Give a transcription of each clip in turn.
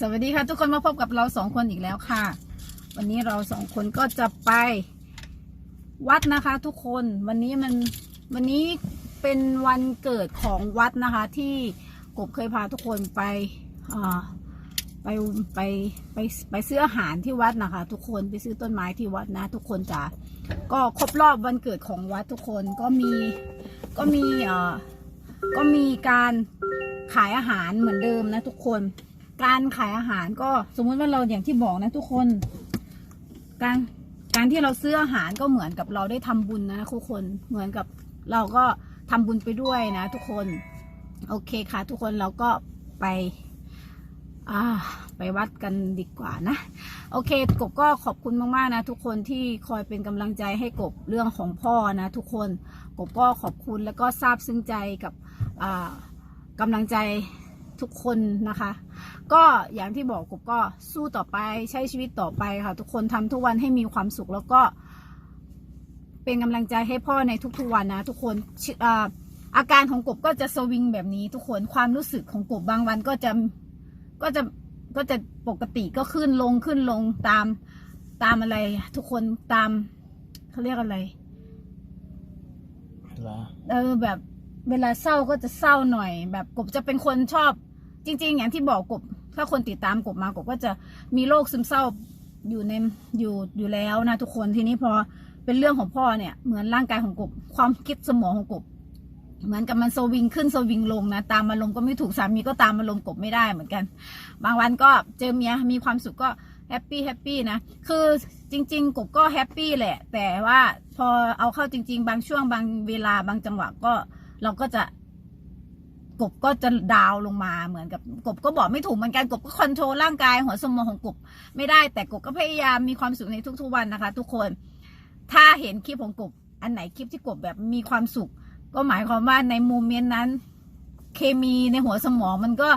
สวัสดีค่ะทุกคนมาพบกับเราสองคนอีกแล้วค่ะ วันนี้เราสองคนก็จะไปวัดนะคะ ทุกคนวันนี้มันวันนี้เป็นวันเกิดของวัดนะคะ ที่กบเคยพาทุกคนไปไปไปไปไปซื้ออาหารที่วัดนะคะ ทุกคนไปซื้อต้นไม้ที่วัดนะ ทุกคนจ๋าก็ครบรอบวันเกิดของวัดทุกคนก็มีก็มีเอ่อก็มีการขายอาหารเหมือนเดิมนะทุกคน การขายอาหารก็สมมุติว่าเราอย่างที่บอกนะทุกคน การการที่เราซื้ออาหารก็เหมือนกับเราได้ทำบุญนะทุกคนเหมือนกับเราก็ทำบุญไปด้วยนะ ทุกคน โอเคค่ะ ทุกคนเราก็ไปอ่าไปวัดกันดีกว่านะ โอเค กบก็ขอบคุณมากๆนะ ทุกคนที่คอยเป็นกำลังใจให้กบเรื่องของพ่อนะ ทุกคนกบก็ขอบคุณแล้วก็ซาบซึ้งใจกับอ่ากำลังใจ ทุกคนนะคะ ก็อย่างที่บอกกบก็สู้ต่อไปใช้ชีวิตต่อไปค่ะ ทุกคนทำทุกวันให้มีความสุขแล้วก็ เป็นกำลังใจให้พ่อในทุกๆวันนะ ทุกคนชิอ่าอาการของกบก็จะสวิงแบบนี้ ทุกคนความรู้สึกของกบบางวันก็จะก็จะก็จะปกติก็ขึ้นลงขึ้นลงตามตามอะไร ทุกคนตามเขาเรียกอะไรเหรอเออแบบเวลาเศร้าก็จะเศร้าหน่อย แบบกบจะเป็นคนชอบ จริง ๆ อย่างที่บอกกบ ถ้าคนติดตามกบมากบก็จะมีโรคซึมเศร้าอยู่ในอยู่อยู่แล้วนะทุกคนทีนี้พอเป็นเรื่องของพ่อเนี่ยเหมือนร่างกายของกบ ความคิดสมองของกบ เหมือนกับมันสวิงขึ้นสวิงลงนะตามอารมณ์ก็ไม่ถูกสามีก็ตามอารมณ์กบไม่ได้เหมือนกัน บางวันก็เจอเมียมีความสุขก็แฮปปี้แฮปปี้นะคือจริง ๆ กบก็แฮปปี้แหละ แต่ว่าพอเอาเข้าจริง ๆ บางช่วงบางเวลาบางจังหวะก็เราก็จะ กบก็จะดาวลงมาเหมือนกับกบก็บอกไม่ถูกเหมือนกันกบก็คอนโทรลร่างกายหัวสมองของกบไม่ได้แต่กบก็พยายามมีความสุขในทุกๆวันนะคะ ทุกคน ถ้าเห็นคลิปของกบอันไหนคลิปที่กบแบบมีความสุข ก็หมายความว่าในโมเมนต์นั้น เคมีในหัวสมองมันก็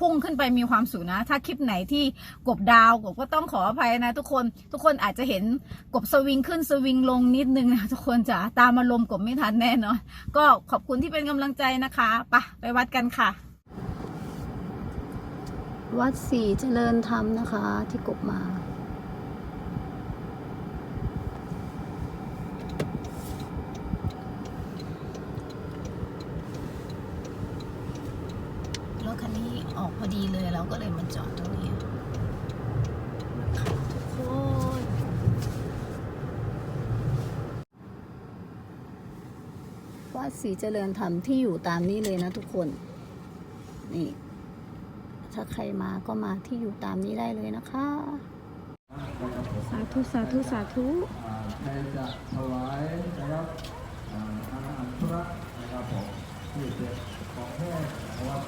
พุ่งขึ้นไปมีความสูงนะ ถ้าคลิปไหนที่กบดาวกบก็ต้องขออภัยนะ ทุกคนทุกคนอาจจะเห็นกบสวิงขึ้นสวิงลงนิดนึงนะทุกคนจะตามอารมณ์กบไม่ทันแน่นอนก็ขอบคุณที่เป็นกำลังใจนะคะไปะไปวัดกันค่ะ วัดสีเจริญธรรมนะคะที่กบมา รถคันนี้ออกพอ ดีเลยเราก็เลยมาจอดตรงนี้ค่ะทุกคนวัดศรีเจริญธรรมที่อยู่ตามนี้เลยนะทุกคน นี่ ถ้าใครมาก็มาที่อยู่ตามนี้ได้เลยนะคะ สาธุสาธุสาธุอ่าใครจะถวายนะครับอ่าอาหารธุระนะครับผมที่เป็นของแห้งนะครับ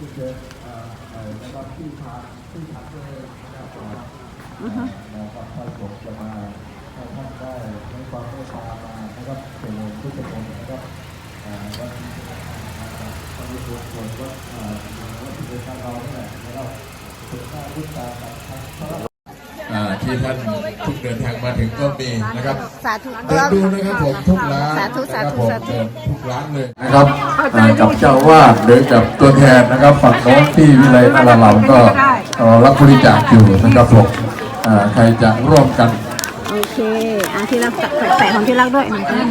ที่เป็นอ่าเอ่อนะครับที่ทานที่ทานด้วยนะครับผมอือฮะเราก็ค่อยผมจะมาให้ท่านได้ให้ความเมตตามานะครับเป็นพุทธมนะครับอ่าวันนี้นะครับวันนี้ตัวคนก็อ่าวันที่เป็นการเราเนี่ยนะครับถึงหน้าพุทธาทั้งพระอ่า ที่ท่านทุกเดินทางมาถึงก็มีนะครับสาธุเดินดูนะครับผมทุกร้านสาธุสานะครับธุผมสาธุเดินทุกร้านเลยนะครับอ่ากับเจ้าวาดหรือกับตัวแทนนะครับฝั่งโน้นที่วิไลนาราเราก็เอ่อรับบริจาคอยู่นะครับผมอ่าใครจะร่วมกันโอเคอะที่รักใส่ของที่รักด้วยหนึ่งอัน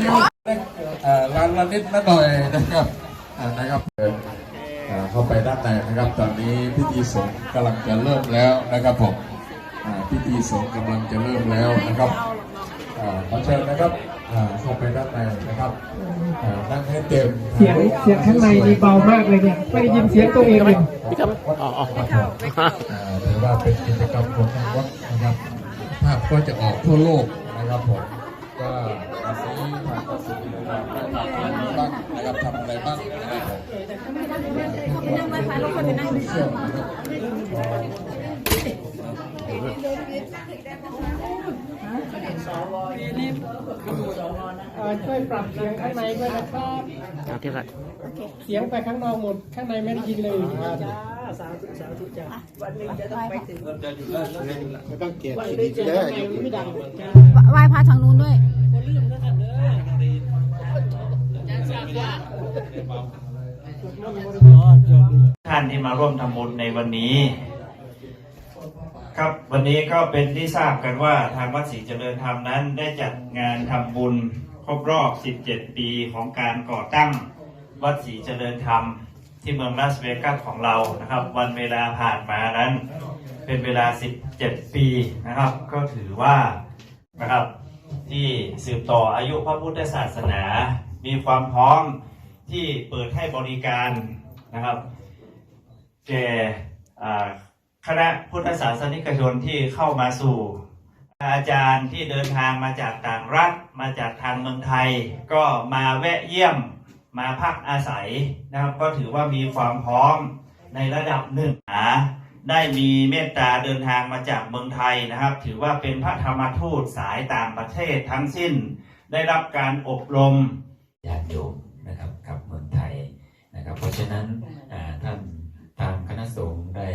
อ่าร้านละนิดละหน่อยนะครับอ่านะครับเดินอ่าเข้าไปด้านในนะครับ ตอนนี้พิธีสงฆ์กำลังจะเริ่มแล้วนะครับผมอ่า พิธีสงฆ์กำลังจะเริ่มแล้วนะครับอ่าขอเชิญนะครับอ่าเข้าไปด้านในนะครับอ่านั่งให้เต็มเสียงเสียงข้างในนี่เบามากเลยเนี่ยไม่ได้ยินเสียงตัวเองเลยพี่ครับอ๋ออ๋อถือว่าเป็นกิจกรรมของทางวัดนะครับภาพก็จะออกทั่วโลกนะครับผมก็วันนี้ทางกระทรวงยุติธรรมได้ทำอะไรบ้างนะครับทำอะไรบ้างนะครับผมนะครับ เอ่อช่วยปรับเสียงข้างในด้วยนะครับเอาที่รักเสียงไปข้างนอกหมดข้างในไม่ได้ยินเลยครับไม่ต้องเกลียดเสียงข้างในไม่ดังไหว้พระทางนู้นด้วยท่านที่มาร่วมทำบุญในวันนี้ ครับวันนี้ก็เป็นที่ทราบกันว่าทางวัดศรีเจริญธรรมนั้น ได้จัดงานทำบุญครบรอบ 17 ปีของการก่อตั้งวัดศรีเจริญธรรม ที่เมืองลาสเวกัสของเรานะครับ วันเวลาผ่านมานั้น เป็นเวลา 17 ปีนะครับ ก็ถือว่านะครับที่สืบต่ออายุพระพุทธศาสนา มีความพร้อมที่เปิดให้บริการนะครับแก่ คณะพุทธศาสนิกชนที่เข้ามาสู่ อาจารย์ที่เดินทางมาจากต่างรัฐ มาจากทางเมืองไทย ก็มาแวะเยี่ยมมาพักอาศัยนะครับ ก็ถือว่ามีความพร้อมในระดับหนึ่งนะได้มีเมตตาเดินทางมาจากเมืองไทยนะครับ ถือว่าเป็นพระธรรมทูตสายต่างประเทศทั้งสิ้น ได้รับการอบรมญาติโยมนะครับกับเมืองไทยนะครับ เพราะฉะนั้นท่านทางคณะสงฆ์ได้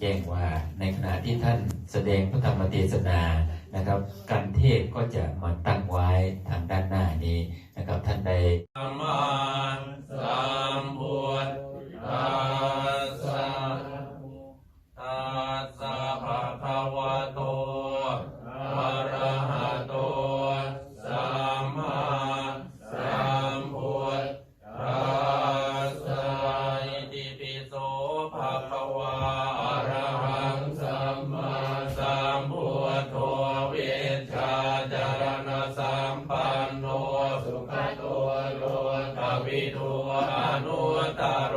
แจ้งว่าในขณะที่ท่านแสดงพระธรรมเทศนานะครับการเทศก็จะมาตั้งไว้ทางด้านหน้านี้นะครับท่านใด กวิทูอนุตโร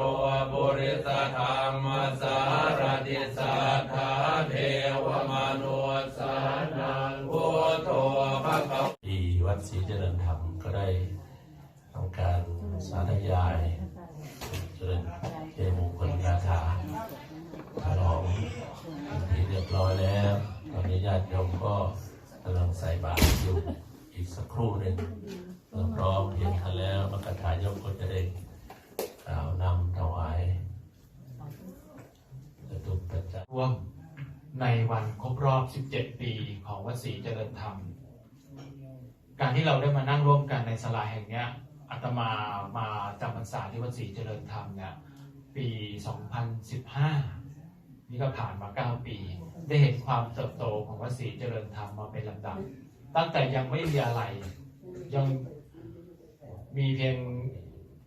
บุริสธรรมสารติสัทธาเทวมนุสานังพุทโธภะคะที่วัดศรีเจริญธรรมก็ได้ทำการสาธยายเจริญเจมงคลคาถาฉลองที่เรียบร้อยแล้วตอนนี้ญาติโยมก็กำลังใส่บาตรอยู่อีกสักครู่หนึ่ง เมื่อพร้อมเพียงกันแล้วมรรคทายกก็จะได้กล่าวนำถวายจตุปัจจัยร่วมในวันครบรอบ 17 ปีของวัดศรีเจริญธรรม การที่เราได้มานั่งร่วมกันในสลาแห่งนี้อาตมามาจำพรรษาที่วัดศรีเจริญธรรมเนี่ยปี 2015 นี่ก็ผ่านมา 9 ปี ได้เห็นความเติบโตของวัดศรีเจริญธรรมมาเป็นลำดับ ตั้งแต่ยังไม่มีอะไรยัง มีเพียง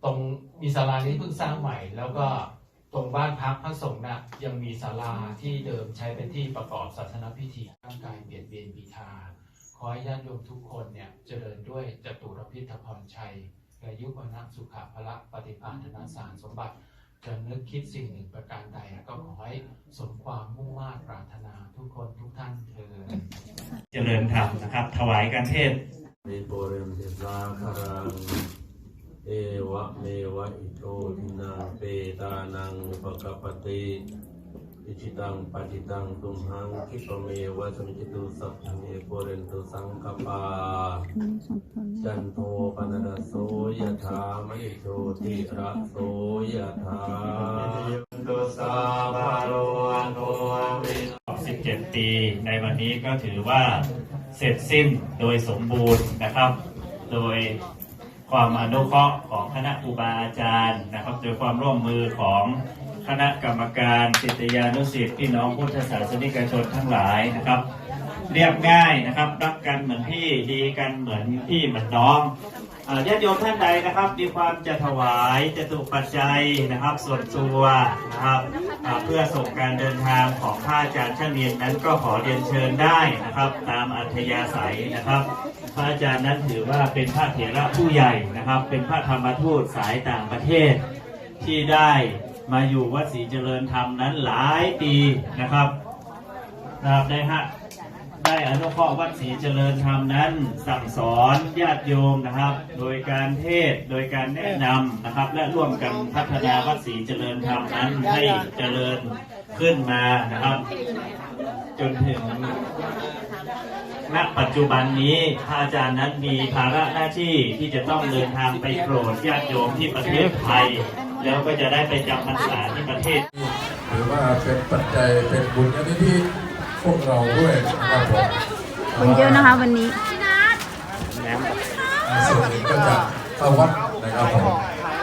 ตรงมีศาลานี้เพิ่งสร้างใหม่ แล้วก็ตรงบ้านพักพระสงฆ์น่ะยังมีศาลาที่เดิมใช้เป็นที่ประกอบศาสนพิธีร่างกายเบียดเบียนบีทา ขอให้ญาติโยมทุกคนเนี่ยเจริญด้วยจตุรพิธพรชัยอายุวนะสุขภละปฏิภาณธนาสารสมบัติจะนึกคิดสิ่งหนึ่งประการใดก็ขอให้สมความมุ่งมา่ปรารถนาทุกคนทุกท่านเถิดเจริญธรรมนะครับ ถวายการเทศ นิปุเรนติสาคารังเอวะเมวะอิโตทินังเปตานังอุปกปปติอิชิตังปฏิตังตุมหังคิปเมวะสมิจตุสัพเพเมปุเรนตุสังกปาจันโทปนรโสยถามณิโชติระโสยถาตุสาภาโลโทวิ17ปีในวันนี้ก็ถือว่า เสร็จสิ้นโดยสมบูรณ์นะครับ โดยความอนุเคราะห์ของคณะครูบาอาจารย์นะครับ โดยความร่วมมือของคณะกรรมการศิษยานุศิษย์พี่น้องพุทธศาสนิกชนทั้งหลายนะครับ เรียบง่ายนะครับ รักกันเหมือนพี่ดีกันเหมือนพี่เหมือนน้อง ญาติโยมท่านใดนะครับ มีความจะถวายจะตุปัจจัยนะครับ ส่วนตัวนะครับเพื่อส่งการเดินทางของข้าอาจารย์ช่างเนียนนั้นก็ขอเรียนเชิญได้นะครับ ตามอัธยาศัยนะครับพระอาจารย์นั้นถือว่าเป็นพระเถระผู้ใหญ่นะครับ เป็นพระธรรมทูตสายต่างประเทศที่ได้มาอยู่วัดศรีเจริญธรรมนั้นหลายปีนะครับนะครับได้ฮะ ได้อนุเคราะห์วัดศรีเจริญธรรมนั้น สั่งสอนญาติโยมนะครับ โดยการเทศโดยการแนะนำนะครับ และร่วมกันพัฒนาวัดศรีเจริญธรรมนั้นให้เจริญขึ้นมานะครับ จนถึงณปัจจุบันนี้พระอาจารย์นั้นมีภาระหน้าที่ที่จะต้องเดินทางไปโปรดญาติโยมที่ประเทศไทย แล้วก็จะได้ไปจำพรรษาที่ประเทศ หรือว่าเป็นปัจจัยเป็นบุญอันนี้ที่ พวกเราด้วยนะครับผมคนเยอะนะคะวันนี้ส่วนหนึ่งก็จะเข้าวัดนะครับผม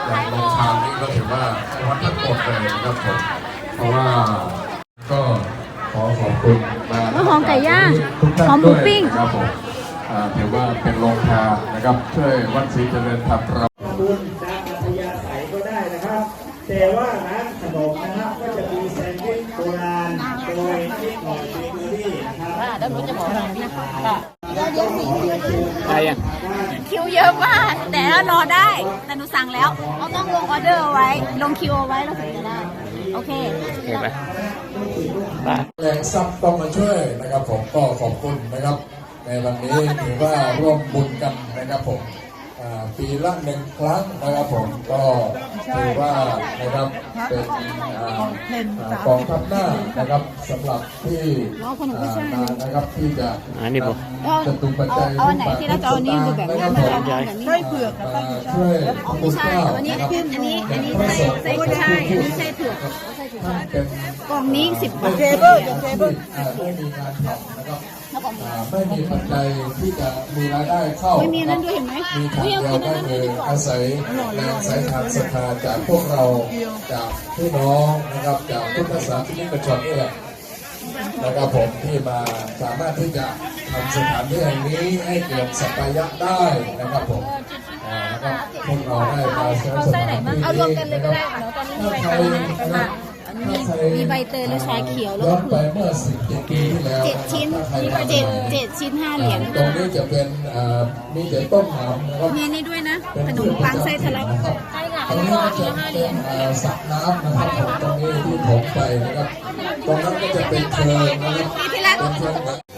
อย่างลงทางนี้ก็ถือว่าเข้าวัดทั้งหมดเลยนะครับผมเพราะว่าก็ขอขอบคุณมาเมื่อหอมไก่ย่างทุกท่านหอมหมูด้วยปิ้งนะครับผมอ่าถือว่าเป็นโรงทานนะครับช่วยวัดศรีเจริญธรรมเราบุญตามอัธยาศัยก็ได้นะครับ แต่ว่าร้านขนมนะครับก็จะมีแซนด์วิชโบราณโดยนิดหน่อยเบเกอรี่นะครับ คิวเยอะมาก แต่เรารอได้ แต่หนูสั่งแล้วเราต้องลงออเดอร์เอาไว้ ลงคิวเอาไว้เราถึงจะได้ โอเคแรงทรัพย์ต้องมาช่วยนะครับผมก็ขอบคุณนะครับ ในวันนี้ถือว่าร่วมบุญกันนะครับผมอ่า ปีละหนึ่งครั้งนะครับผมก็ถือว่านะครับเป็นอ่าอ่ากองทัพหน้านะครับสำหรับที่อ่ามานะครับที่จะจะตุปัจจัยเอาอันไหนที่เราจะเอาอันนี้ดูแบบนี้มันจะเอาแบบนี้ช่วยเผือกช่วยอ๋อไม่ใช่อันนี้อันนี้อันนี้ไส้ไส้ใช่อันนี้ไส้เผือกไส้เผือกเป็นกล่องนี้สิบบาทเจเบิลเจเบิล ไม่มีงานทำนะครับแล้วก็อ่าไม่มีปัจจัยที่จะมีรายได้เข้าไม่มีนั่นด้วยเห็นไหมมีทางเดียวก็คืออาศัยแรงสายทานศรัทธาจากพวกเราจากพี่น้องนะครับจากพุทธศาสนิกชนนี่แหละนะครับผมที่มาสามารถที่จะทำสถานที่แห่งนี้ให้เกิดสัปยะได้นะครับผมอ่านะครับพวกเราได้มาใช้สถานที่เอารวมนี้กันเลยนะคก็รับได้เดี๋ยวตอนนี้ มีใบเตยนะอะอันนี้มีใบเตยและชาเขียวแล้วย้อก็นเผืไปอกเมื่อสิบเจ็ดปีที่แล้วเจ็ดชิ้นถ้าใครเจ็ดทำเจ็ดชิ้นห้าเหรียญตรงนี้จะเป็นเอ่อมีแต่ต้มหอมนะครับมีอันนี้ด้วยนะขนมปังไส้ทะลักใช่ค่ะตรงนี้ก็จะเป็นเอ่อสระน้ำนะครับผมตรงนี้ที่ผมไปนะครับตรงนั้นก็จะเป็นเชิงนะครับ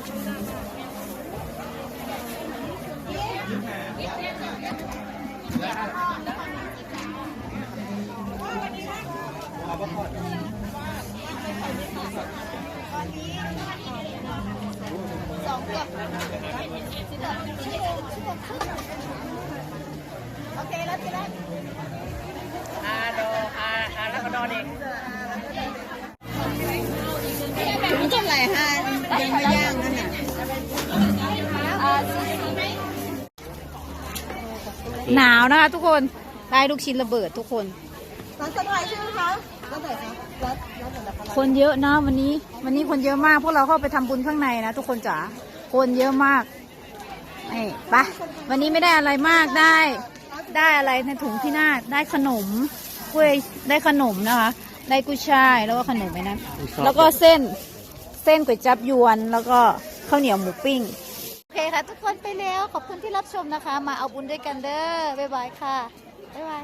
เชิงแบบ ห นาวนะคะทุกคนได้ลูกชิ้นระเบิดทุกคนร้านสบายใช่ไหมคะร้านไหนคะร้านร้านไหนนะคะคนเยอะนะวันนี้วันนี้คนเยอะมากพวกเราเข้าไปทำบุญข้างในนะทุกคนจ๋าคนเยอะมากนี่ไปะวันนี้ไม่ได้อะไรมากได้ ได้อะไรในถุงพี่นาคได้ขนมกล้วยได้ขนมนะคะ ได้กุ้ยช่ายแล้วก็ขนมไปนะแล้วก็เส้นเส้นก๋วยจับยวนแล้วก็ข้าวเหนียวหมูปิ้งโอเค ค่ะทุกคนไปแล้ว ขอบคุณที่รับชมนะคะ มาเอาบุญด้วยกันเด้อบ๊ายบายค่ะบ๊ายบาย